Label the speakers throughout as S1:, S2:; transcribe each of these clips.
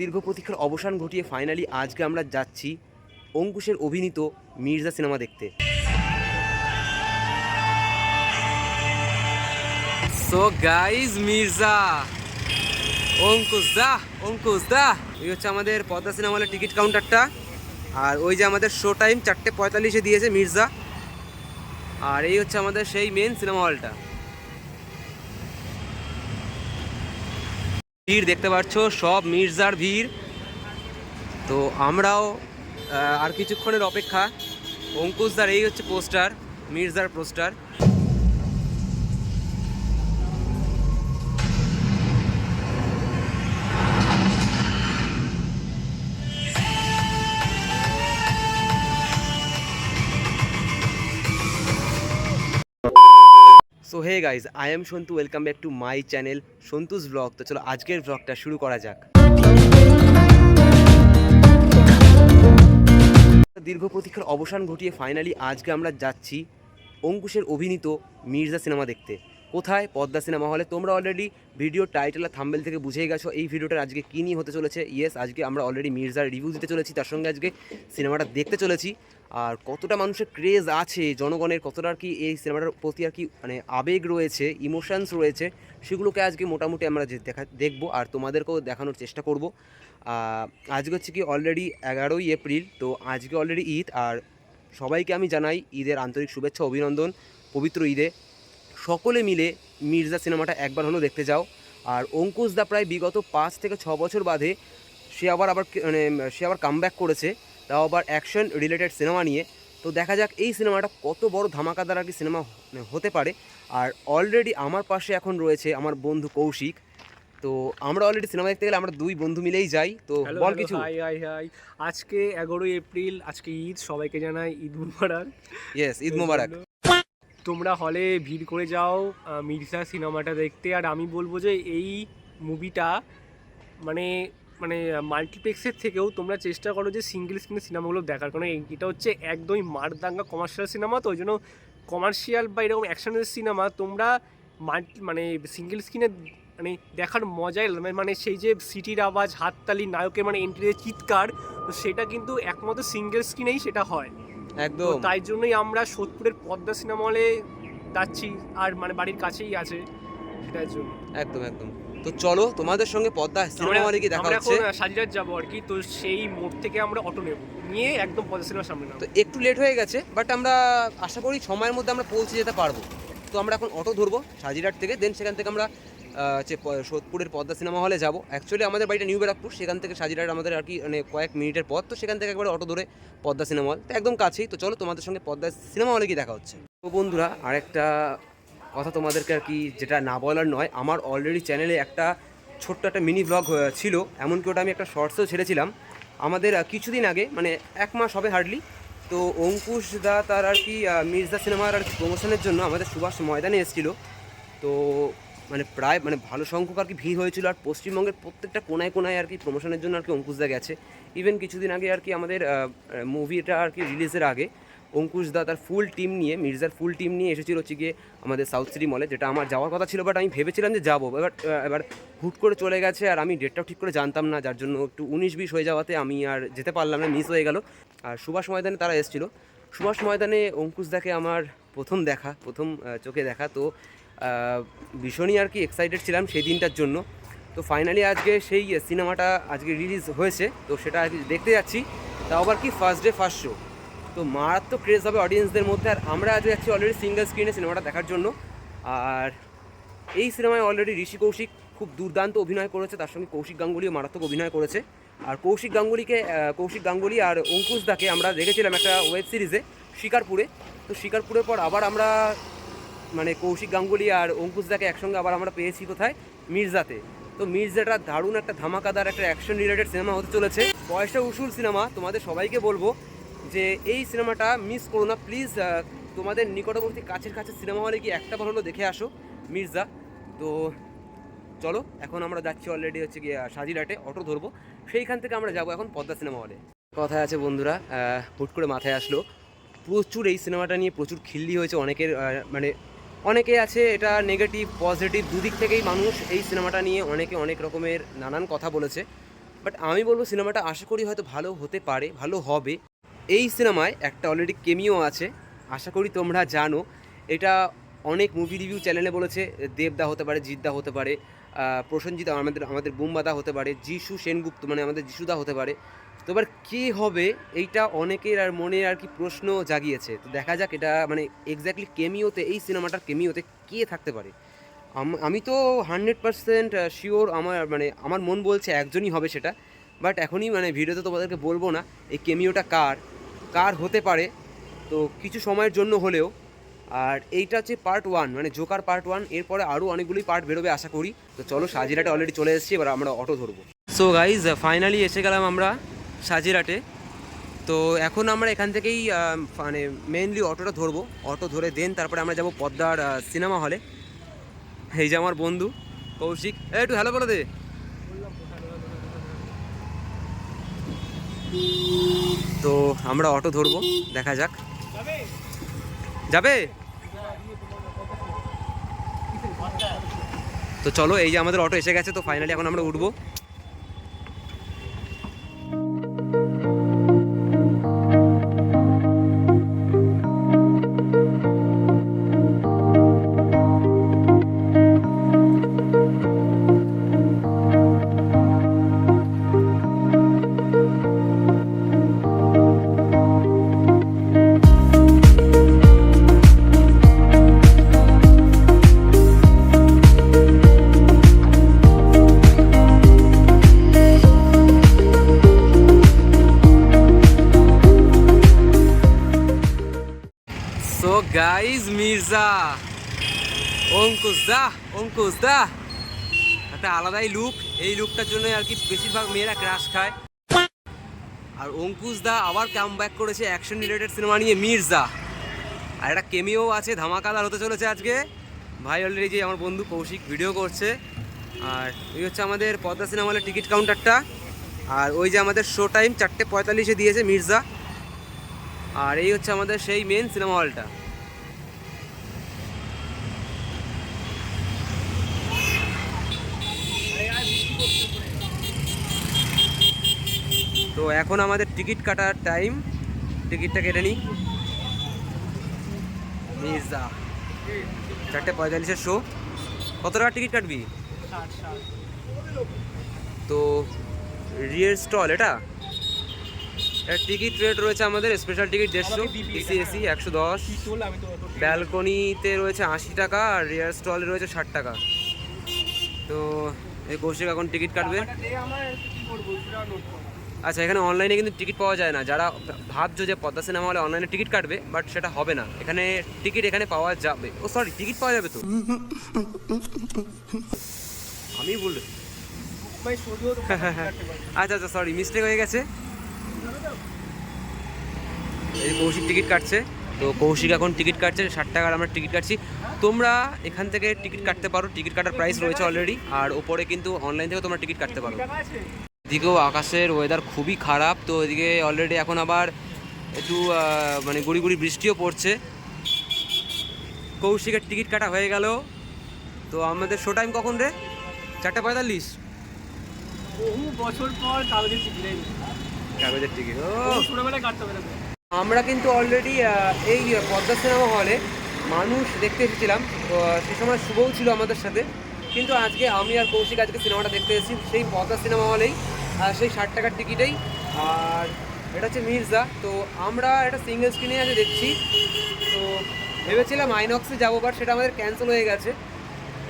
S1: দীর্ঘ প্রতীক্ষার অবসান ঘটিয়ে ফাইনালি আজকে আমরা যাচ্ছি অঙ্কুশের অভিনীত মির্জা সিনেমা দেখতে। So guys Mirza. Ankush da Ankush da. এই হচ্ছে আমাদের পদ্মা সিনেমা হলের টিকিট কাউন্টারটা। আর ওই যে আমাদের শো টাইম চারটে পঁয়তাল্লিশে দিয়েছে মির্জা। আর এই হচ্ছে আমাদের সেই মেন সিনেমা হলটা ভিড় দেখতে পাচ্ছ, সব মির্জার ভিড়। তো আমরাও আর কিছুক্ষণের অপেক্ষা। অঙ্কুশদার এই হচ্ছে পোস্টার, মির্জার poster. Hey guys I am Santu welcome back to my channel Santu's blog তো চলো আজকের ব্লগটা শুরু করা যাক। দীর্ঘ প্রতীক্ষার অবসান ঘটিয়ে ফাইনালি আজকে আমরা যাচ্ছি অঙ্কুশের অভিনীত মির্জা সিনেমা দেখতে। কোথায়? পদ্মা সিনেমা হলে। তোমরা অলরেডি ভিডিও টাইটেল আর থাম্বেল থেকে বুঝেই গেছো এই ভিডিওটার আজকে কী নিয়ে হতে চলেছে। ইয়েস আজকে আমরা অলরেডি মির্জার রিভিউ দিতে চলেছি। তার সঙ্গে আজকে সিনেমাটা দেখতে চলেছি। আর কতটা মানুষের ক্রেজ আছে, জনগণের কতটা আর কি এই সিনেমাটার প্রতি আর কি মানে আবেগ রয়েছে ইমোশনস রয়েছে, সেগুলোকে আজকে মোটামুটি আমরা দেখা, দেখব আর তোমাদেরকেও দেখানোর চেষ্টা করব। আজকে হচ্ছে কি অলরেডি এগারোই এপ্রিল, তো আজকে অলরেডি ঈদ আর সবাইকে আমি জানাই ঈদের আন্তরিক শুভেচ্ছা, অভিনন্দন, পবিত্র ঈদে। সকলে মিলে মির্জা সিনেমাটা একবার হলেও দেখতে যাও। আর অঙ্কুশ দা প্রায় বিগত পাঁচ থেকে ছ বছর বাদে সে আবার আবার মানে সে আবার কামব্যাক করেছে। তাও আবার অ্যাকশন রিলেটেড সিনেমা নিয়ে। তো দেখা যাক এই সিনেমাটা কত বড় ধামাকাদার আর কি সিনেমা হতে পারে। আর অলরেডি আমার পাশে এখন রয়েছে আমার বন্ধু কৌশিক। তো আমরা অলরেডি সিনেমা দেখতে গেলে আমরা দুই বন্ধু মিলেই যাই। তো বল কিছু।
S2: হাই হাই হাই আজকে এগারোই এপ্রিল আজকে ঈদ সবাইকে জানাই ঈদ মুবারক।
S1: ইয়েস ঈদ মোবারক।
S2: তোমরা হলে ভিড় করে যাও মির্জা সিনেমাটা দেখতে। আর আমি বলব যে এই মুভিটা মানে মানে মাল্টিপ্লেক্সের থেকেও তোমরা চেষ্টা করো যে সিঙ্গেল স্ক্রিনের সিনেমাগুলো দেখার। কারণ এটা হচ্ছে একদমই মারদাঙ্গা কমার্শিয়াল সিনেমা তো ওই জন্য কমার্শিয়াল বা এরকম অ্যাকশনের সিনেমা তোমরা মাল্টি মানে সিঙ্গেল স্ক্রিনে মানে দেখার মজাই মানে সেই যে সিটির আওয়াজ হাততালি নায়কের মানে এন্ট্রির চিৎকার তো সেটা কিন্তু একমাত্র সিঙ্গেল স্ক্রিনেই সেটা হয়।
S1: একদম।
S2: তাই জন্যই আমরা সোদপুরের পদ্মা সিনেমা হলে যাচ্ছি আর মানে বাড়ির কাছেই আছে সেটার জন্য।
S1: একদম একদম। তো চলো তোমাদের সঙ্গে পদ্মা সিনেমা হলে কি দেখা
S2: আমরা
S1: হচ্ছে।
S2: এখন সাজিরাট যাব আর কি তো সেই মোড় থেকে আমরা অটো নেব। নিয়ে একদম পদ্মা সিনেমার সামনে
S1: তো একটু লেট হয়ে গেছে বাট আমরা আশা করি সময়ের মধ্যে আমরা পৌঁছে যেতে পারব। তো আমরা এখন অটো ধরবো সাজিরহাট থেকে দেন সেখান থেকে আমরা হচ্ছে প- সোদপুরের পদ্মা সিনেমা হলে যাব। অ্যাকচুয়ালি আমাদের বাড়িটা নিউ ব্যারাকপুর সেখান থেকে সাজিরহাট আমাদের আর কি মানে কয়েক মিনিটের পথ তো সেখান থেকে একবার অটো ধরে পদ্মা সিনেমা হল। তো একদম কাছেই তো চলো তোমাদের সঙ্গে পদ্মা সিনেমা হলে কি দেখা হচ্ছে। তো বন্ধুরা আরেকটা কথা তোমাদেরকে আর কি যেটা না বলার নয়, আমার অলরেডি চ্যানেলে একটা ছোট্ট একটা মিনি ব্লগ ছিল, এমনকি ওটা আমি একটা শর্টসও ছেড়েছিলাম। আমাদের কিছুদিন আগে মানে এক মাস হবে হার্ডলি তো অঙ্কুশ দা তার আর কি মির্জা সিনেমার আর প্রমোশনের জন্য আমাদের সুভাষ ময়দানে এসেছিল। তো মানে প্রায় মানে ভালো সংখ্যক আর কি ভিড় হয়েছিল, আর পশ্চিমবঙ্গের প্রত্যেকটা কোনায় কোনায় আর কি প্রমোশনের জন্য আর কি অঙ্কুশদা গেছে। ইভেন কিছুদিন আগে আর কি আমাদের মুভিটা আর কি রিলিজের আগে অঙ্কুশ দা তার ফুল টিম নিয়ে, মির্জার ফুল টিম নিয়ে এসেছিল হচ্ছে গিয়ে আমাদের সাউথ সিটি মলে যেটা আমার যাওয়ার কথা ছিল বাট আমি ভেবেছিলাম যে যাব। এবার এবার হুট করে চলে গেছে, আর আমি ডেটটাও ঠিক করে জানতাম না, যার জন্য একটু উনিশ বিশ হয়ে যাওয়াতে আমি আর যেতে পারলাম না মিস হয়ে গেল। আর সুভাষ ময়দানে তারা এসেছিল। সুভাষ ময়দানে অঙ্কুশ দাকে আমার প্রথম দেখা, প্রথম চোখে দেখা। তো ভীষণই আর কি এক্সাইটেড ছিলাম সেই দিনটার জন্য। তো ফাইনালি আজকে সেই সিনেমাটা আজকে রিলিজ হয়েছে, তো সেটা দেখতে যাচ্ছি। তাও আবার কি ফার্স্ট ডে ফার্স্ট শো তো মারাত্মক ক্রেজ হবে অডিয়েন্সদের মধ্যে। আর আমরা আজ যাচ্ছি অলরেডি সিঙ্গেল স্ক্রিনে সিনেমাটা দেখার জন্য। আর এই সিনেমায় অলরেডি ঋষি কৌশিক খুব দুর্দান্ত অভিনয় করেছে। তার সঙ্গে কৌশিক গাঙ্গুলিও মারাত্মক অভিনয় করেছে। আর কৌশিক গাঙ্গুলিকে কৌশিক গাঙ্গুলি আর অঙ্কুশ দাকে আমরা দেখেছিলাম একটা ওয়েব সিরিজে শিকারপুরে। তো শিকারপুরের পর আবার আমরা মানে কৌশিক গাঙ্গুলি আর অঙ্কুশ দাকে একসঙ্গে আবার আমরা পেয়েছি কোথায়? মির্জাতে। তো মির্জাটা দারুণ একটা ধামাকাদার একটা অ্যাকশন রিলেটেড সিনেমা হতে চলেছে। পয়সা উসুল সিনেমা তোমাদের সবাইকে বলব। যে এই সিনেমাটা মিস করো না প্লিজ তোমাদের নিকটবর্তী কাছের কাছে সিনেমা হলে কি একটা বার হলো, দেখে আসো, মির্জা। তো চলো, এখন আমরা যাচ্ছি অলরেডি হচ্ছে গিয়ে সাজিরহাটে, অটো ধরবো। সেইখান থেকে আমরা যাব এখন পদ্মা সিনেমা হলে। কথায় আছে বন্ধুরা হুট করে মাথায় আসলো, প্রচুর এই সিনেমাটা নিয়ে প্রচুর খিল্লি হয়েছে অনেকের মানে অনেকে আছে এটা নেগেটিভ পজিটিভ দুদিক থেকেই মানুষ এই সিনেমাটা নিয়ে অনেকে অনেক রকমের নানান কথা বলেছে। বাট আমি বলব, সিনেমাটা আশা করি হয়তো ভালো হতে পারে, ভালো হবে। এই সিনেমায় একটা অলরেডি কেমিও আছে। আশা করি তোমরা জানো, এটা অনেক মুভি রিভিউ চ্যানেলে বলেছে, দেবদা হতে পারে, জিদ্দা হতে পারে প্রসেনজিৎ আমাদের আমাদের বুম্বাদা হতে পারে, যিশু সেনগুপ্ত মানে আমাদের যিশুদা হতে পারে। তো এবার কে হবে, এইটা অনেকের আর মনে আর কি প্রশ্ন জাগিয়েছে। তো দেখা যাক এটা মানে এক্স্যাক্টলি কেমিওতে এই সিনেমাটার কেমিওতে কে থাকতে পারে। আমি তো হান্ড্রেড পার্সেন্ট শিওর আমার মানে আমার মন বলছে একজনই হবে সেটা। বাট এখনই মানে ভিডিওতে তোমাদেরকে বলব না, এই কেমিওটা কার? কার হতে পারে, তো কিছু সময়ের জন্য হলেও। আর এইটা হচ্ছে পার্ট ওয়ান মানে জোকার পার্ট ওয়ান এরপরে আরও অনেকগুলি পার্ট বেরোবে আশা করি। তো চলো সাজিরাটে অলরেডি চলে এসেছি, এবার আমরা অটো ধরবো। সো গাইজ ফাইনালি এসে গেলাম আমরা সাজিরাটে। তো এখন আমরা এখান থেকেই মানে মেনলি অটোটা ধরবো। অটো ধরে দেন তারপরে আমরা যাব পদ্মার সিনেমা হলে এই যে আমার বন্ধু, কৌশিক। এই একটু হ্যালো বলে দে। তো আমরা অটো ধরবো, দেখা যাক। যাবে? তো চলো, এই যে আমাদের অটো এসে গেছে, তো ফাইনালি এখন আমরা উঠবো। মির্জা অঙ্কুশ দা অঙ্কুশ দা। একটা আলাদাই লুক এই লুকটার জন্য আর কি বেশিরভাগ মেয়েরা ক্রাশ খায়। আর অঙ্কুশ দা আবার কাম ব্যাক করেছে অ্যাকশন রিলেটেড সিনেমা নিয়ে মির্জা। আর একটা কেমিও আছে, ধামাকাদার হতে চলেছে আজকে। ভাই অলরেডি যে আমার বন্ধু কৌশিক ভিডিও করছে। আর এই হচ্ছে আমাদের পদ্মা সিনেমা হলের টিকিট কাউন্টারটা আর ওই যে আমাদের শো টাইম চারটে পঁয়তাল্লিশে দিয়েছে মির্জা। আর এই হচ্ছে আমাদের সেই মেন সিনেমা হলটা এখন আমাদের টিকিট কাটার টাইম। টিকিটটা কেটে নিই। মির্জা, চারটে পঁয়তাল্লিশের শো কত টাকার টিকিট কাটবি? তো রিয়ের স্টল এটা? টিকিট রেট রয়েছে আমাদের স্পেশাল টিকিট দেড়শো এসি। এসি একশো দশ ব্যালকনিতে রয়েছে আশি টাকা আর রিয়ার স্টলে রয়েছে ষাট টাকা। তো এই কৌশিক এখন টিকিট কাটবে। আচ্ছা এখানে অনলাইনে কিন্তু টিকিট পাওয়া যায় না। যারা ভাবছ যে পদ্মা সিনেমা হলে অনলাইনে টিকিট কাটবে বাট সেটা হবে না। এখানে টিকিট এখানে পাওয়া যাবে। ও সরি টিকিট পাওয়া যাবে তো। আমি বল আচ্ছা আচ্ছা সরি মিস্টেক হয়ে গেছে। এই কৌশিক টিকিট কাটছে। তো কৌশিক এখন টিকিট কাটছে, ষাট টাকার আমরা টিকিট কাটছি। তোমরা এখান থেকে টিকিট কাটতে পারো। টিকিট কাটার প্রাইস রয়েছে অলরেডি আর ওপরে কিন্তু অনলাইন থেকে তোমরা টিকিট কাটতে পারো। এদিকেও আকাশের ওয়েদার খুবই খারাপ তো এদিকে অলরেডি এখন আবার একটু মানে গুড়ি গুড়ি বৃষ্টিও পড়ছে। কৌশিকের টিকিট কাটা হয়ে গেল। তো আমাদের শো টাইম কখন রে? চারটে পঁয়তাল্লিশ।
S2: বহু বছর পর কাগজের টিকিট
S1: কাগজের টিকিট ও।
S2: ছোটবেলায় কাটতে হবে
S1: আমরা কিন্তু অলরেডি এই পদ্মা সিনেমা হলে মানুষ দেখতে এসেছিলাম। তো সে সময় শুভও ছিল আমাদের সাথে। কিন্তু আজকে আমি আর কৌশিক আজকে সিনেমাটা দেখতে এসেছি। সেই পদ্মা সিনেমা হলেই সেই ষাট টাকার টিকিটেই। আর এটা হচ্ছে মির্জা। তো আমরা এটা সিঙ্গেল স্ক্রিনে আছে দেখছি। তো ভেবেছিলাম আইনক্সে যাব বাট সেটা আমাদের ক্যান্সেল হয়ে গেছে।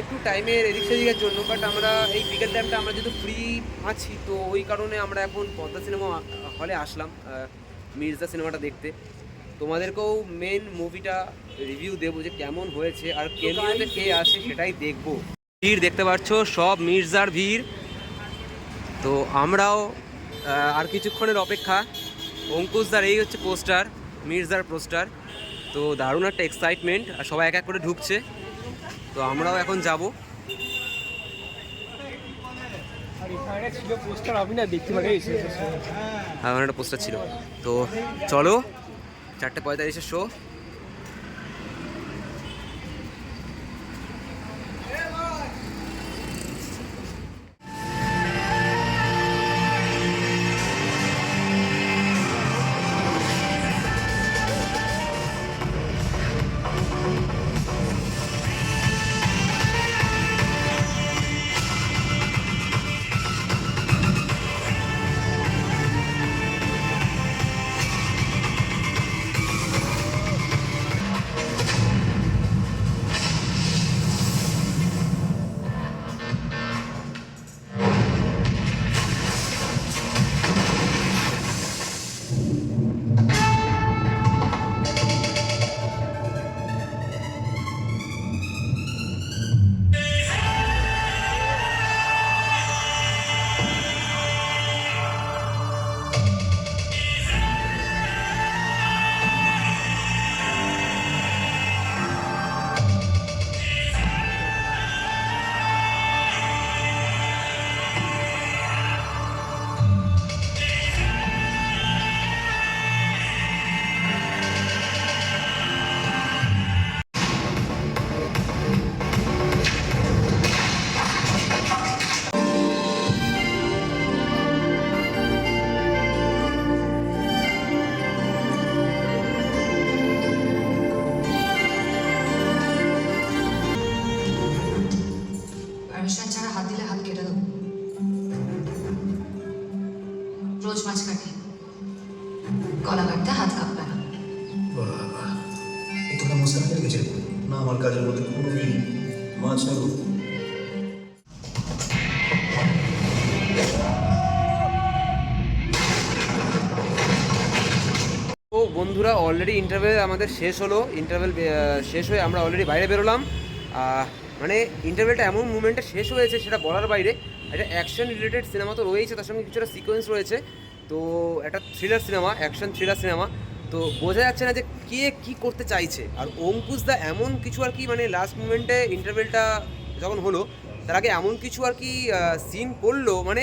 S1: একটু টাইমের এদিক সেদিকের জন্য বাট আমরা এই বিকেল টাইমটা আমরা যেহেতু ফ্রি আছি, তো ওই কারণে আমরা এখন পদ্মা সিনেমা হলে আসলাম মির্জা সিনেমাটা দেখতে। তোমাদেরকেও মেন মুভিটা রিভিউ দেবো যে কেমন হয়েছে আর কেমিওতে কে আছে সেটাই দেখব। ভিড় দেখতে পাচ্ছ, সব মির্জার ভিড়। তো আমরাও আর কিছুক্ষণের অপেক্ষা। অঙ্কুশদার এই হচ্ছে পোস্টার মির্জার পোস্টার। তো দারুণ একটা এক্সাইটমেন্ট আর সবাই এক এক করে ঢুকছে। তো আমরাও এখন যাব। আমার একটা পোস্টার ছিল। তো চলো, চারটে পঁয়তাল্লিশের শো
S3: না
S4: আমার কাজের মধ্যে কোনো মিল
S1: বন্ধুরা অলরেডি ইন্টারভেল আমাদের শেষ হলো। ইন্টারভেল শেষ হয়ে আমরা অলরেডি বাইরে বেরোলাম। মানে ইন্টারভেলটা এমন মুভমেন্টে শেষ হয়েছে সেটা বলার বাইরে। একটা অ্যাকশন রিলেটেড সিনেমা তো রয়েছে, তার সঙ্গে কিছুটা সিকোয়েন্স রয়েছে। তো একটা thriller cinema action thriller cinema তো বোঝা যাচ্ছে না যে কে কি করতে চাইছে। আর অঙ্কুশ দা এমন কিছু আর কি মানে লাস্ট মুভমেন্টে ইন্টারভেলটা যখন হলো তার আগে এমন কিছু আর কি সিন করল মানে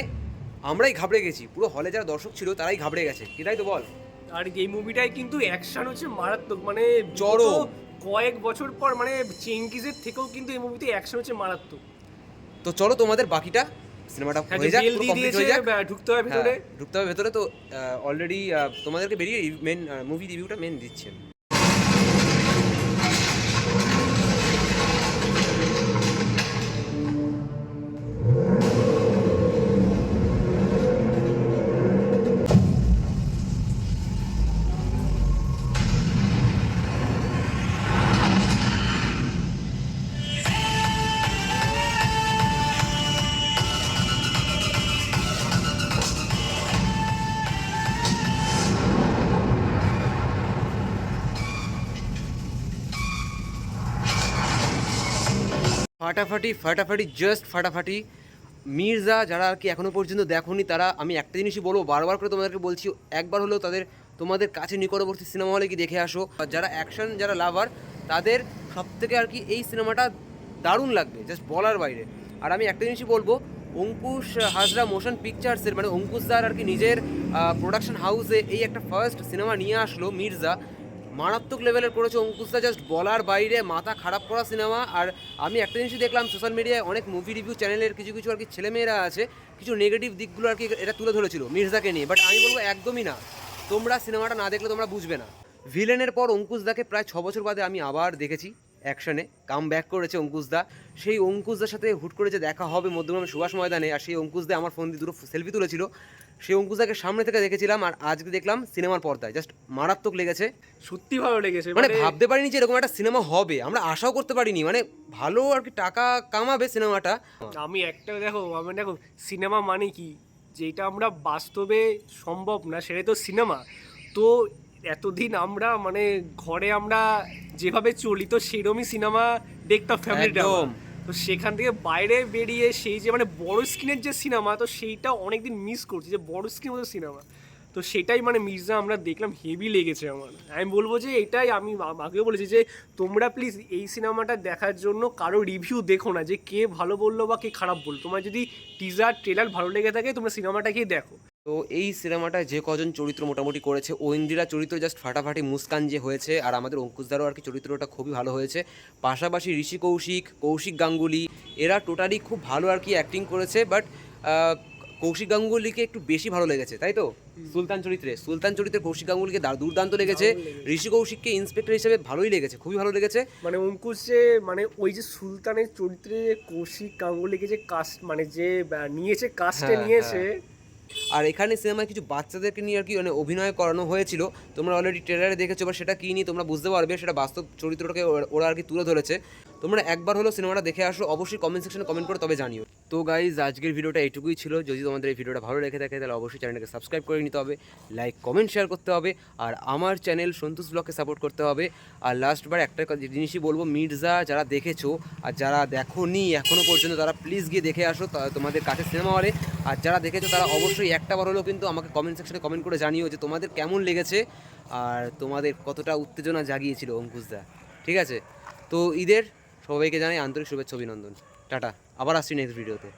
S1: আমরাই ঘাবড়ে গেছি। পুরো হলে যারা দর্শক ছিল তারাই ঘাবড়ে গেছে। এটাই তো বল।
S2: আর এই মুভিটায় কিন্তু অ্যাকশন হচ্ছে মারাত্মক মানে
S1: চরম।
S2: কয়েক বছর পর মানে চেঙ্কিজের থেকেও কিন্তু এই মুভিতে অ্যাকশন হচ্ছে মারাত্মক।
S1: তো চলো তোমাদের বাকিটা। সিনেমাটা
S2: হ্যাঁ,
S1: হয়ে যাক
S2: দিয়ে
S1: হয়ে যাক।
S2: ঢুকতে হবে ভিতরে।
S1: হ্যাঁ, ঢুকতে হবে ভেতরে। তো অলরেডি তোমাদেরকে বেরিয়ে মেন মুভি রিভিউটা মেন দিচ্ছে ফাটাফাটি ফাটাফাটি জাস্ট ফাটাফাটি। মির্জা, যারা আর কি এখনও পর্যন্ত দেখোনি, তারা, আমি একটা জিনিসই বলব, বারবার করে তোমাদেরকে বলছি, একবার হলেও তাদের, তোমাদের কাছে নিকটবর্তী সিনেমা হলে কি দেখে আসো। যারা অ্যাকশন যারা লাভার তাদের সব থেকে আর কি এই সিনেমাটা দারুণ লাগবে জাস্ট বলার বাইরে। আর আমি একটা জিনিসই বলব, অঙ্কুশ হাজরা মোশন পিকচার্সের মানে অঙ্কুশ দার আর কি নিজের প্রোডাকশন হাউসে এই একটা ফার্স্ট সিনেমা নিয়ে আসলো মির্জা। মারাত্মক লেভেলের করেছে অঙ্কুশদা জাস্ট বলার বাইরে মাথা খারাপ করা সিনেমা আর আমি একটা জিনিসই দেখলাম সোশ্যাল মিডিয়ায় অনেক মুভি রিভিউ চ্যানেলের কিছু কিছু আর কি ছেলেমেয়েরা আছে, কিছু নেগেটিভ দিকগুলো আর কি এটা তুলে ধরেছিল মির্জাকে নিয়ে। বাট আমি বলব একদমই না। তোমরা সিনেমাটা না দেখলে তোমরা বুঝবে না। ভিলেনের পর অঙ্কুশদাকে প্রায় ছ বছর বাদে আমি আবার দেখেছি অ্যাকশনে কাম ব্যাক করেছে অঙ্কুশদা সেই অঙ্কুশদার সাথে হুট করে যে দেখা হবে মধ্যগ্রামে সুভাষ ময়দানে, আর সেই অঙ্কুশদা আমার ফোন দিয়ে দুটো সেলফি তুলেছিল। সেই অঙ্কুশদাকে সামনে থেকে দেখেছিলাম আর আজকে দেখলাম সিনেমার পর্দায়। জাস্ট মারাত্মক লেগেছে।
S2: সত্যি ভালো লেগেছে
S1: মানে ভাবতে পারিনি যে এরকম একটা সিনেমা হবে। আমরা আশাও করতে পারিনি মানে ভালো আর কি টাকা কামাবে সিনেমাটা।
S2: আমি একটা দেখো আমি দেখো সিনেমা মানে কি? যেটা আমরা বাস্তবে সম্ভব না সেটাই তো সিনেমা। তো এতদিন আমরা মানে ঘরে আমরা যেভাবে চলি তো সেরমই সিনেমা দেখতাম ফ্যামিলিটা
S1: একদম।
S2: তো সেখান থেকে বাইরে বেরিয়ে সেই যে মানে বড় স্ক্রিনের যে সিনেমা, তো সেইটা অনেকদিন মিস করছি, যে বড় স্ক্রিনের মতো সিনেমা। তো সেটাই মানে মির্জা আমরা দেখলাম হেভি লেগেছে আমার। আমি বলব যে এটাই আমি আগেও বলেছি যে তোমরা প্লিজ এই সিনেমাটা দেখার জন্য কারও রিভিউ দেখো না, যে কে ভালো বলল বা কে খারাপ বলল। তোমার যদি টিজার ট্রেলার ভালো লেগে থাকে, তোমরা সিনেমাটাকেই দেখো।
S1: তো এই সিনেমাটা যে কজন চরিত্র মোটামুটি করেছে ঐন্দ্রিরা চরিত্র জাস্ট ফাটাফাটি মুস্কান যে হয়েছে আর আমাদের অঙ্কুশদারও আর কি চরিত্রটা খুবই ভালো হয়েছে। পাশাপাশি ঋষি কৌশিক কৌশিক গাঙ্গুলি এরা টোটালি খুব ভালো আর কি অ্যাক্টিং করেছে বাট কৌশিক গাঙ্গুলিকে একটু বেশি ভালো লেগেছে তাই তো? সুলতান চরিত্রে সুলতান চরিত্রে কৌশিক গাঙ্গুলিকে দার- দুর্দান্ত লেগেছে। ঋষি কৌশিককে ইন্সপেক্টর হিসেবে ভালোই লেগেছে খুবই ভালো লেগেছে।
S2: মানে অঙ্কুশ যে মানে ওই যে সুলতানের চরিত্রে কৌশিক গাঙ্গুলিকে যে কাস্ট মানে যে নিয়েছে কাস্টে
S1: হ্যাঁ,
S2: নিয়েছে
S1: আর এখানে সিনেমায় কিছু বাচ্চাদেরকে নিয়ে আর কি মানে অভিনয় করানো হয়েছিল। তোমরা অলরেডি ট্রেলারে দেখেছ বা সেটা কী নিয়ে তোমরা বুঝতে পারবে, সেটা বাস্তব চরিত্রটাকে ওরা- আর কি তুলে ধরেছে। তোমরা একবার হলো সিনেমাটা দেখে আসো, অবশ্যই কমেন্ট সেকশনে কমেন্ট করে তবে জানিও। তো গাইজ আজকের ভিডিওটা এইটুকুই ছিল। যদি তোমাদের এই ভিডিওটা ভালো লেগে থাকে, তাহলে অবশ্যই চ্যানেলটাকে সাবস্ক্রাইব করে নিতে হবে লাইক কমেন্ট শেয়ার করতে হবে, আর আমার চ্যানেল সন্তোষ ব্লগকে সাপোর্ট করতে হবে। আর লাস্টবার একটা জিনিসই বলব, মির্জা যারা দেখেছ, আর যারা দেখো নি এখনও পর্যন্ত, তারা প্লিজ গিয়ে দেখে আসো তোমাদের কাছে সিনেমা হলে আর যারা দেখেছ, তারা অবশ্যই একটা বার হলেও কিন্তু আমাকে কমেন্ট সেকশনে কমেন্ট করে জানিও যে তোমাদের কেমন লেগেছে, আর তোমাদের কতটা উত্তেজনা জাগিয়েছিল অঙ্কুশদা ঠিক আছে? তো ঈদের সবাইকে জানাই আন্তরিক শুভেচ্ছা অভিনন্দন। টাটা আবার আসছি নেক্সট ভিডিওতে